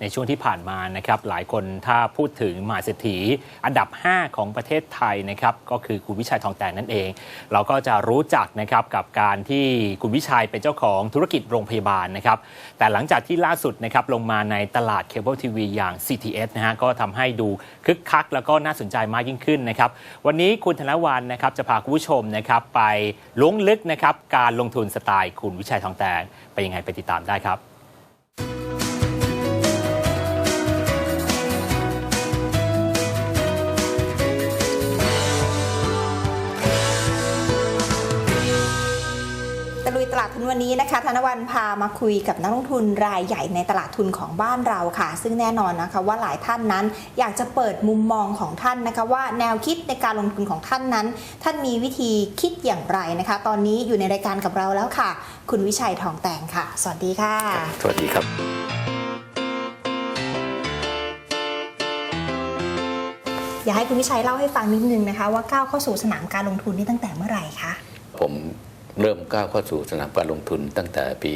ในช่วงที่ผ่านมานะครับหลายคนถ้าพูดถึงมหาเศรษฐีอันดับ 5 ของประเทศไทยนะครับก็คือคุณวิชัยทองแต่นั่นเอง เราก็จะรู้จักนะครับกับการที่คุณวิชัยเป็นเจ้าของธุรกิจโรงพยาบาลนะครับแต่หลังจากที่ล่าสุดนะครับลงมาในตลาดเคเบิลทีวีอย่าง CTS นะฮะก็ทำให้ดูคึกคัก แล้วก็น่าสนใจมากยิ่งขึ้นนะครับวันนี้คุณธนวันนะครับจะพาคุณผู้ชมนะครับไปล้วงลึกนะครับการลงทุนสไตล์คุณวิชัยทองแต่ไปยังไงไปติดตามได้ครับ วันนี้นะคะ ธนวันพามาคุยกับนักลงทุนรายใหญ่ในตลาดทุนของบ้านเราค่ะ ซึ่งแน่นอนนะคะว่าหลายท่านนั้นอยากจะเปิดมุมมองของท่านนะคะ ว่าแนวคิดในการลงทุนของท่านนั้น ท่านมีวิธีคิดอย่างไรนะคะ ตอนนี้อยู่ในรายการกับเราแล้วค่ะ คุณวิชัยทองแตงค่ะ สวัสดีค่ะ สวัสดีครับอยากให้คุณวิชัยเล่าให้ฟังนิดนึงนะคะ ว่าก้าวเข้าสู่สนามการลงทุนนี่ตั้งแต่เมื่อไหร่คะผม เริ่มก้าวเข้าสู่สนามการลงทุนตั้งแต่ปี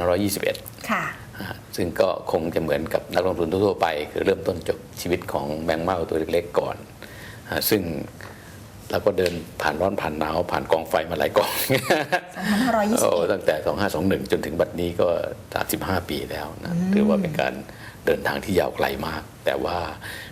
2521 ค่ะอ่าซึ่งก็คงจะเหมือนกับนักลงทุนทั่วๆไป คือเริ่มต้นจบชีวิตของแมงเม่าตัวเล็กๆก่อนอาซึ่งเราก็เดินผ่านร้อนผ่านหนาวผ่านกองไฟมาหลายกองโอ้2521ตั้งแต่ 2521 จนถึงบัดนี้ก็ 35 ปีแล้วนะถือว่าเป็นการเดินทางที่ยาวไกลมาก แต่ว่า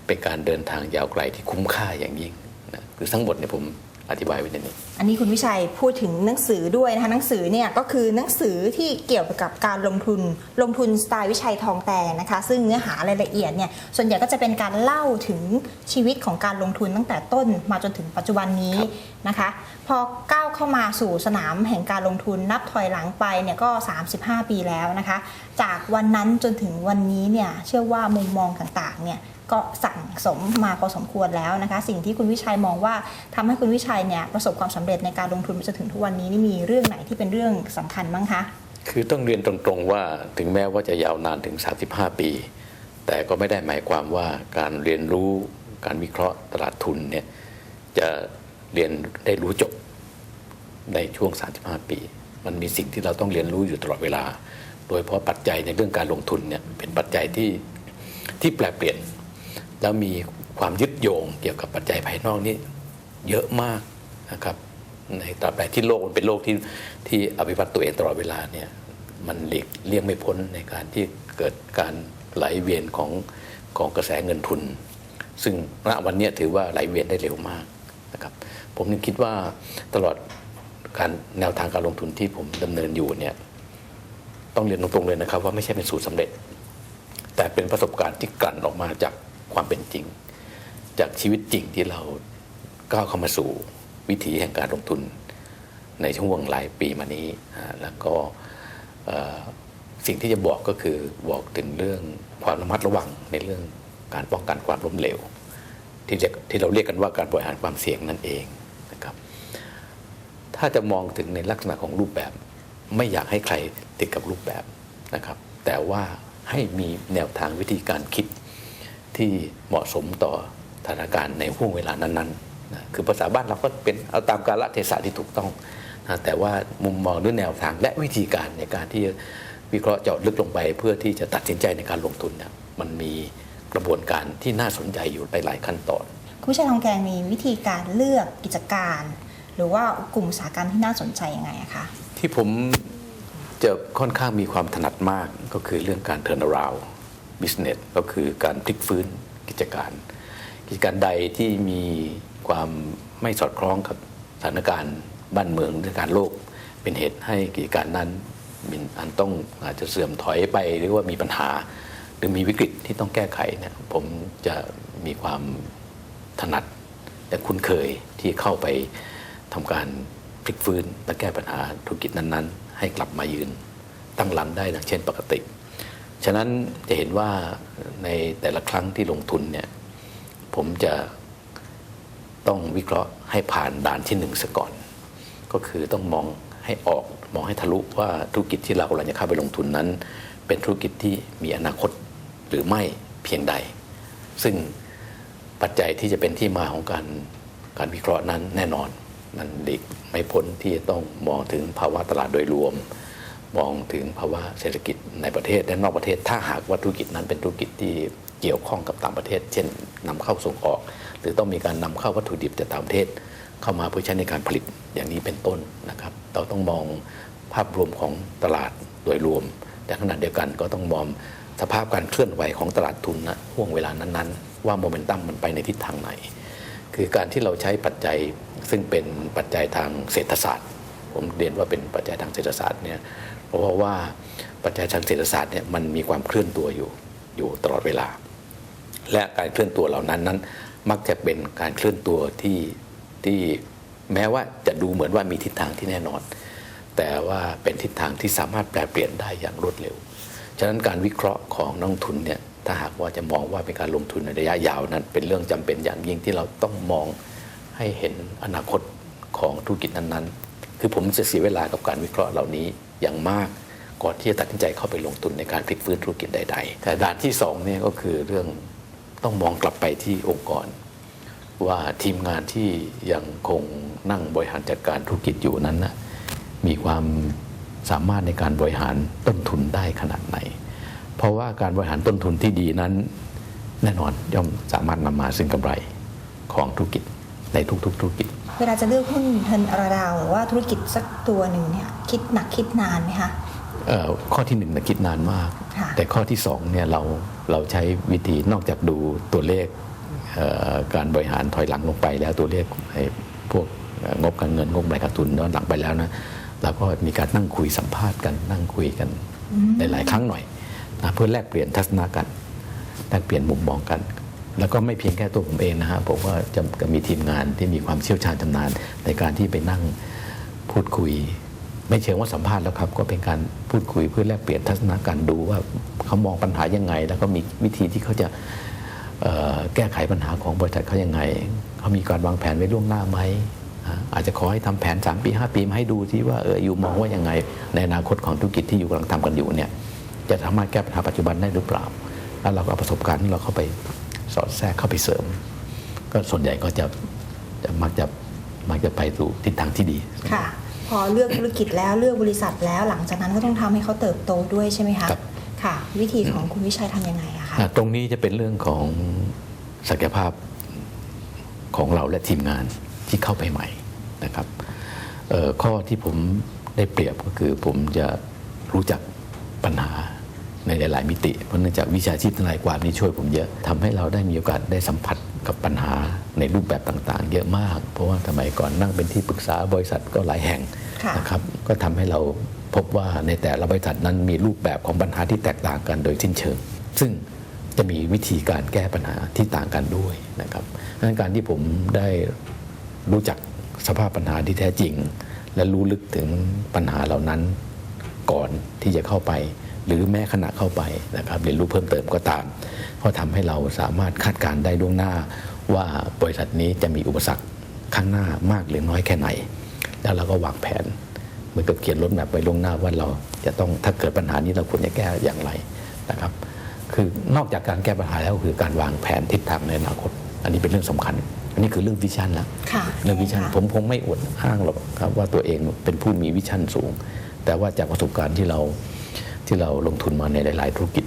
เป็นการเดินทางยาวไกลที่คุ้มค่าอย่างยิ่งนะคือทั้งหมดเนี่ยผม อธิบายไว้ในนี้ อันนี้คุณวิชัยพูดถึงหนังสือด้วยนะคะหนังสือเนี่ยก็คือหนังสือที่เกี่ยวกับการลงทุนลงทุนสไตล์วิชัยทองแต่นะคะ ซึ่งเนื้อหารายละเอียดเนี่ยส่วนใหญ่ก็จะเป็นการเล่าถึงชีวิตของการลงทุนตั้งแต่ต้นมาจนถึงปัจจุบันนี้นะคะ พอก้าวเข้ามาสู่สนามแห่งการลงทุนนับถอยหลังไปเนี่ยก็ 35 ปีแล้วนะคะ จากวันนั้นจนถึงวันนี้เนี่ยเชื่อว่ามุมมองต่างๆเนี่ย ก็สั่งสมมาพอสมควรแล้วนะคะ สิ่งที่คุณวิชัยมองว่าทำให้คุณวิชัยเนี่ยประสบความสำเร็จในการลงทุนมาจนถึงทุกวันนี้นี่มีเรื่องไหนที่เป็นเรื่องสำคัญบ้างคะ คือต้องเรียนตรงๆว่าถึงแม้ว่าจะยาวนานถึง 35 ปี แต่ก็ไม่ได้หมายความว่าการเรียนรู้การวิเคราะห์ตลาดทุนเนี่ยจะเรียนได้รู้จบในช่วง 35 ปี มันมีสิ่งที่เราต้องเรียนรู้อยู่ตลอดเวลา โดยเฉพาะปัจจัยในเรื่องการลงทุนเนี่ยเป็นปัจจัยที่ที่แปลเปลี่ยน แล้วมีความยึดโยงเกี่ยวกับปัจจัยภายนอกนี่เยอะมากนะครับในตราบใดที่โลกมันเป็นโลกที่ที่อภิวัตตัวเองตลอดเวลาเนี่ยมันหลีกเลี่ยงไม่พ้นในการที่เกิดการไหลเวียนของของกระแสเงินทุน ซึ่งณวันนี้ถือว่าไหลเวียนได้เร็วมากนะครับผมยังคิดว่าตลอดการแนวทางการลงทุนที่ผมดำเนินอยู่เนี่ยต้องเรียนตรงๆเลยนะครับ ว่าไม่ใช่เป็นสูตรสำเร็จ แต่เป็นประสบการณ์ที่กลั่นออกมาจาก ความเป็นจริง จากชีวิตจริงที่เราก้าวเข้ามาสู่วิถีแห่งการลงทุนในช่วงหลายปีมานี้ แล้วก็สิ่งที่จะบอกก็คือบอกถึงเรื่องความระมัดระวังในเรื่องการป้องกันความล้มเหลว ที่เที่เราเรียกกันว่าการบริหารความเสี่ยงนั่นเองนะครับ ถ้าจะมองถึงในลักษณะของรูปแบบ ไม่อยากให้ใครติดกับรูปแบบนะครับ แต่ว่าให้มีแนวทางวิธีการคิด ที่เหมาะสมต่อสถานการณ์ในห่วงเวลานั้นๆนะคือภาษาบ้านเราก็เป็นเอาตามกาลเทศะที่ถูกต้องนะแต่ว่ามุมมองหรือแนวทางและวิธีการในการที่วิเคราะห์เจาะลึกลงไป เพื่อที่จะตัดสินใจในการลงทุนเนี่ยมันมีกระบวนการที่น่าสนใจอยู่หลายๆขั้นตอน คุณวิชัยทองแกงมีวิธีการเลือกกิจการ หรือว่ากลุ่มอุตสาหกรรมที่น่าสนใจยังไงอะคะที่ผมจะค่อนข้างมีความถนัดมากก็คือเรื่องการ turn around business ก็คือการพลิกฟื้นกิจการ กิจการใดที่มีความไม่สอดคล้องกับสถานการณ์บ้านเมืองหรือการโลก เป็นเหตุให้กิจการนั้นมีอันต้องอาจจะเสื่อมถอยไปหรือว่ามีปัญหา หรือมีวิกฤตที่ต้องแก้ไขเนี่ยผมจะมีความถนัดและคุ้นเคยที่เข้าไปทำการพลิกฟื้นและแก้ปัญหาธุรกิจนั้นๆ ให้กลับมายืนตั้งหลังได้ดังเช่นปกติ ฉะนั้นจะเห็นว่าในแต่ละครั้งที่ลงทุนเนี่ยผมจะต้องวิเคราะห์ให้ผ่านด่านที่หนึ่งซะก่อน ก็คือต้องมองให้ออกมองให้ทะลุว่าธุรกิจที่เรากำลังจะเข้าไปลงทุนนั้น เป็นธุรกิจที่มีอนาคตหรือไม่เพียงใด ซึ่งปัจจัยที่จะเป็นที่มาของการการวิเคราะห์นั้นแน่นอน มันหลีกไม่พ้นที่จะต้องมองถึงภาวะตลาดโดยรวม มองถึงภาวะเศรษฐกิจในประเทศและนอกประเทศ ถ้าหากว่าธุรกิจนั้นเป็นธุรกิจที่เกี่ยวข้องกับต่างประเทศ เช่นนำเข้าส่งออก หรือต้องมีการนำเข้าวัตถุดิบจากต่างประเทศ เข้ามาเพื่อใช้ในการผลิตอย่างนี้เป็นต้นนะครับ เราต้องมองภาพรวมของตลาดโดยรวม แต่ขณะเดียวกันก็ต้องมองสภาพการเคลื่อนไหวของตลาดทุนนะห่วงเวลานั้นๆ ว่าโมเมนตัมมันไปในทิศทางไหน คือการที่เราใช้ปัจจัยซึ่งเป็นปัจจัยทางเศรษฐศาสตร์ ผมเรียนว่าเป็นปัจจัยทางเศรษฐศาสตร์เนี่ย เพราะว่าปัจจัยทางเศรษฐศาสตร์เนี่ยมันมีความเคลื่อนตัวอยู่อยู่ตลอดเวลา และการเคลื่อนตัวเหล่านั้นนั้น มักจะเป็นการเคลื่อนตัวที่ที่แม้ว่าจะดูเหมือนว่ามีทิศทางที่แน่นอน แต่ว่าเป็นทิศทางที่สามารถแปลเปลี่ยนได้อย่างรวดเร็ว ฉะนั้นการวิเคราะห์ของนักทุนเนี่ยถ้าหากว่าจะมองว่าเป็นการลงทุนในระยะยาวนั้น เป็นเรื่องจำเป็นอย่างยิ่งที่เราต้องมองให้เห็นอนาคตของธุรกิจนั้นๆ คือผมจะเสียเวลากับการวิเคราะห์เหล่านี้ อย่างมากก่อนที่จะตัดสินใจเข้าไปลงทุนในการพลิกฟื้นธุรกิจใด ๆ แต่ด้านที่สองเนี่ยก็คือเรื่องต้องมองกลับไปที่องค์กร ว่าทีมงานที่ยังคงนั่งบริหารจัดการธุรกิจอยู่นั้นนะมีความสามารถในการบริหารต้นทุนได้ขนาดไหน เพราะว่าการบริหารต้นทุนที่ดีนั้น แน่นอนย่อมสามารถนำมาซึ่งกำไรของธุรกิจในทุกๆธุรกิจ เวลาจะเลือกหุ้นเทินอราดาวหรือว่าธุรกิจสักตัวหนึ่งเนี่ยคิดหนักคิดนานไหมคะเอ่อข้อที่หนึ่งนะคิดนานมากค่ะแต่ข้อที่สองเนี่ยเราเราใช้วิธีนอกจากดูตัวเลขเอ่อการบริหารถอยหลังลงไปแล้วตัวเลขไอ้พวกเอ่องบการเงินงบรายการทุนย้อนหลังไปแล้วนะเราก็มีการนั่งคุยสัมภาษณ์กันนั่งคุยกันหลายๆครั้งหน่อยนะเพื่อแลกเปลี่ยนทัศนะกันแลกเปลี่ยนมุมมองกัน แล้วก็ไม่เพียงแค่ตัวผมเองนะฮะผมก็จะจะมีทีมงานที่มีความเชี่ยวชาญชำนาญในการที่ไปนั่งพูดคุย ไม่เชิงว่าสัมภาษณ์แล้วครับ ก็เป็นการพูดคุยเพื่อแลกเปลี่ยนทัศนะกันดูว่าเขามองปัญหายังไง แล้วก็มีวิธีที่เขาจะแก้ไขปัญหาของบริษัทเขายังไงเขามีการวางแผนไว้ล่วงหน้าไหมอาจจะขอให้ทำแผน 3 ปี 5 ปีมาให้ดูที่ว่าเอออยู่มองว่ายังไง ในอนาคตของธุรกิจที่อยู่กำลังทำกันอยู่เนี่ยจะสามารถแก้ปัญหาปัจจุบันได้หรือเปล่า แล้วเราก็เอาประสบการณ์ที่เราเข้าไป สอดแทรกเข้าไปเสริม ก็ส่วนใหญ่ก็จะจะมักจะมักจะไปสู่ทิศทางที่ดี ค่ะ พอเลือกธุรกิจแล้วเลือกบริษัทแล้วหลังจากนั้นก็ต้องทำให้เขาเติบโตด้วยใช่ไหมคะครับค่ะ วิธีของคุณวิชัยทำยังไงอะคะอะตรงนี้จะเป็นเรื่องของศักยภาพของเราและทีมงานที่เข้าไปใหม่นะครับเอ่อข้อที่ผมได้เปรียบก็คือผมจะรู้จักปัญหา ในหลาย ๆ มิติ เพราะเนื่องจากวิชาชีพทนายความนี่ช่วยผมเยอะทำให้เราได้มีโอกาสได้สัมผัสกับปัญหาในรูปแบบต่าง ๆ เยอะมาก เพราะว่าสมัยก่อนนั่งเป็นที่ปรึกษาบริษัทก็หลายแห่งค่ะนะครับก็ทำให้เราพบว่าในแต่ละบริษัทนั้นมีรูปแบบของปัญหาที่แตกต่างกันโดยสิ้นเชิง ซึ่งจะมีวิธีการแก้ปัญหาที่ต่างกันด้วยนะครับดังนั้นการที่ผมได้รู้จักสภาพปัญหาที่แท้จริง และรู้ลึกถึงปัญหาเหล่านั้นก่อนที่จะเข้าไป หรือแม้ขณะเข้าไปนะครับเรียนรู้เพิ่มเติมก็ตาม ก็ทำให้เราสามารถคาดการณ์ได้ล่วงหน้า ว่าบริษัทนี้จะมีอุปสรรคข้างหน้ามากหรือน้อยแค่ไหน แล้วเราก็วางแผนเหมือนกับเขียนรถแบบไว้ล่วงหน้าว่าเราจะต้องถ้าเกิดปัญหานี้เราควรจะแก้อย่างไรนะครับ คือนอกจากการแก้ปัญหาแล้วคือการวางแผนทิศทางในอนาคต อันนี้เป็นเรื่องสำคัญ อันนี้คือเรื่องวิชั่นแล้วค่ะเรื่องวิชั่นค่ะผมคงไม่อวดอ้างหรอกครับว่าตัวเองเป็นผู้มีวิชั่นสูง แต่ว่าจากประสบการณ์ที่เรา ที่เราลงทุนมาในหลาย ๆ ธุรกิจ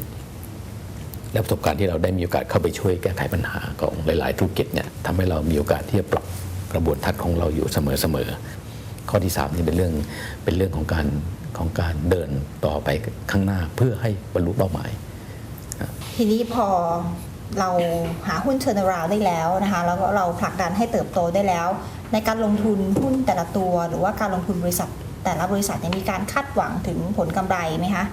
และประสบการณ์ที่เราได้มีโอกาสเข้าไปช่วยแก้ไขปัญหาของหลาย ๆ ธุรกิจเนี่ยทำให้เรามีโอกาสที่จะปรับกระบวนทัศน์ของเราอยู่เสมอๆข้อที่สามนี่เป็นเรื่องเป็นเรื่องของการของการเดินต่อไปข้างหน้าเพื่อให้บรรลุเป้าหมาย ทีนี้พอเราหาหุ้นเทอร์นราวได้แล้วนะคะแล้วก็เราผลักดันให้เติบโตได้แล้ว ในการลงทุนหุ้นแต่ละตัว หรือว่าการลงทุนบริษัทแต่ละบริษัทเนี่ยมีการคาดหวังถึงผลกำไรไหมคะ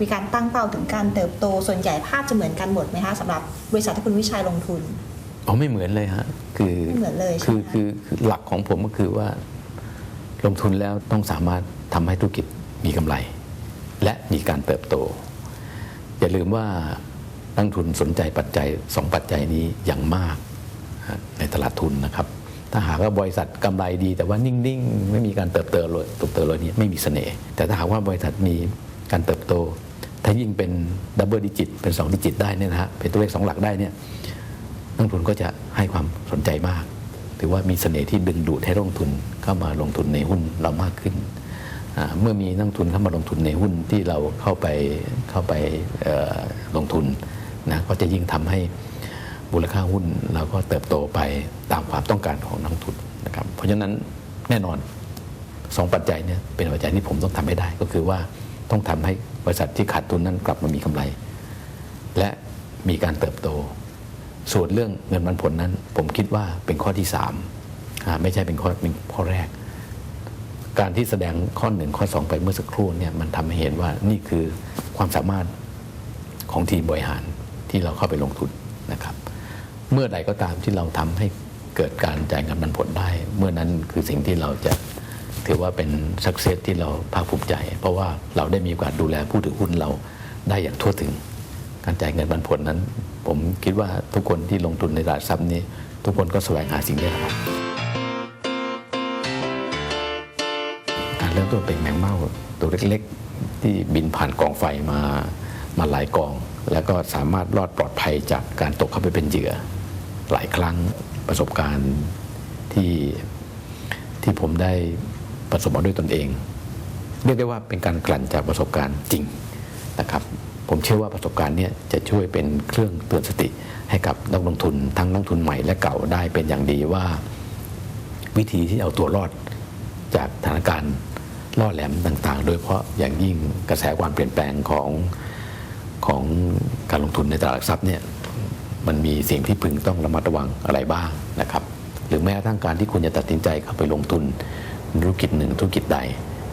มีการตั้งเป้าถึงการเติบโตส่วนใหญ่ภาพจะเหมือนกันหมดไหมคะสำหรับบริษัทที่คุณวิชัยลงทุนอ๋อไม่เหมือนเลยฮะคือไม่เหมือนเลยใช่คือไหมคือคือหลักของผมก็คือว่า ลงทุนแล้วต้องสามารถทำให้ธุรกิจมีกำไร และมีการเติบโต อย่าลืมว่านักลงทุนสนใจปัจจัยสองปัจจัยนี้อย่างมากฮะในตลาดทุนนะครับ ถ้าหากว่าบริษัทกำไรดี แต่ว่านิ่ง ๆ ไม่มีการเติบโตเลยเติบโตเลยนี้ไม่มีเสน่ห์แต่ถ้าหากว่าบริษัทมีการเติบโต ถ้ายิ่งเป็นดับเบิลดิจิต เป็น 2 ดิจิตได้เนี่ยนะฮะเป็นตัวเลขสองหลักได้เนี่ยนักลงทุนก็จะให้ความสนใจมาก ถือว่ามีเสน่ห์ที่ดึงดูดให้นักลงทุนเข้ามาลงทุนในหุ้นเรามากขึ้น เมื่อมีนักลงทุนเข้ามาลงทุนในหุ้นที่เราเข้าไปเข้าไปลงทุนนะก็จะยิ่งทำให้มูลค่าหุ้นเราก็เติบโตไปตามความต้องการของนักทุนนะครับเพราะฉะนั้นแน่นอนสองปัจจัยเนี่ยเป็นปัจจัยที่ผมต้องทำให้ได้ ก็คือว่าต้องทำให้ บริษัทที่ขาดทุนนั้นกลับมามีกำไร และมีการเติบโต ส่วนเรื่องเงินปันผลนั้น ผมคิดว่าเป็นข้อที่สามไม่ใช่เป็นข้อเป็นข้อแรก การที่แสดงข้อหนึ่งข้อสองไปเมื่อสักครู่เนี่ยมันทำให้เห็นว่านี่คือความสามารถของทีมบริหารที่เราเข้าไปลงทุนนะครับ เมื่อใดก็ตามที่เราทำให้เกิดการจ่ายเงินปันผลได้ เมื่อนั้นคือสิ่งที่เราจะ ถือว่าเป็นสักเซสที่เราภาคภูมิใจ เพราะว่าเราได้มีโอกาสดูแลผู้ถือหุ้นเราได้อย่างทั่วถึง การจ่ายเงินปันผลนั้น ผมคิดว่าทุกคนที่ลงทุนในตลาดทรัพย์นี้ ทุกคนก็แสวงหาสิ่งนี้และครับการเริ่มต้นเป็นแมงเม่าตัวเล็กๆ ที่บินผ่านกองไฟมามาหลายกอง แล้วก็สามารถรอดปลอดภัยจากการตกเข้าไปเป็นเหยื่อหลายครั้งประสบการณ์ที่ที่ผมได้ ประสบมาด้วยตนเอง เรียกได้ว่าเป็นการกลั่นจากประสบการณ์จริงนะครับ ผมเชื่อว่าประสบการณ์เนี้จะช่วยเป็นเครื่องเตือนสติให้กับนักลงทุนทั้งนักทุนใหม่และเก่าได้เป็นอย่างดีว่า วิธีที่เอาตัวรอดจากสถานการณ์ล่อแหลมต่างๆ โดยเฉพาะอย่างยิ่งกระแสความเปลี่ยนแปลงของของการลงทุนในตลาดหลักทรัพย์เนี่ยมันมีสิ่งที่พึงต้องระมัดระวังอะไรบ้างนะครับ หรือแม้กระทั่งการที่คุณจะตัดสินใจเข้าไปลงทุน ธุรกิจหนึ่งธุรกิจใด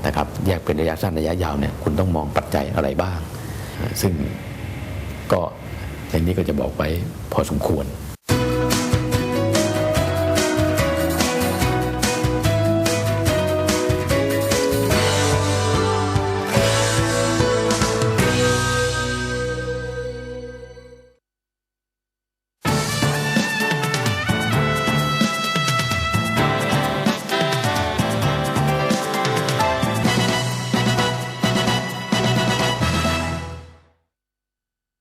นะครับแยกเป็นระยะสั้นระยะยาวเนี่ยคุณต้องมองปัจจัยอะไรบ้าง ซึ่งก็ในนี้ก็จะบอกไว้พอสมควร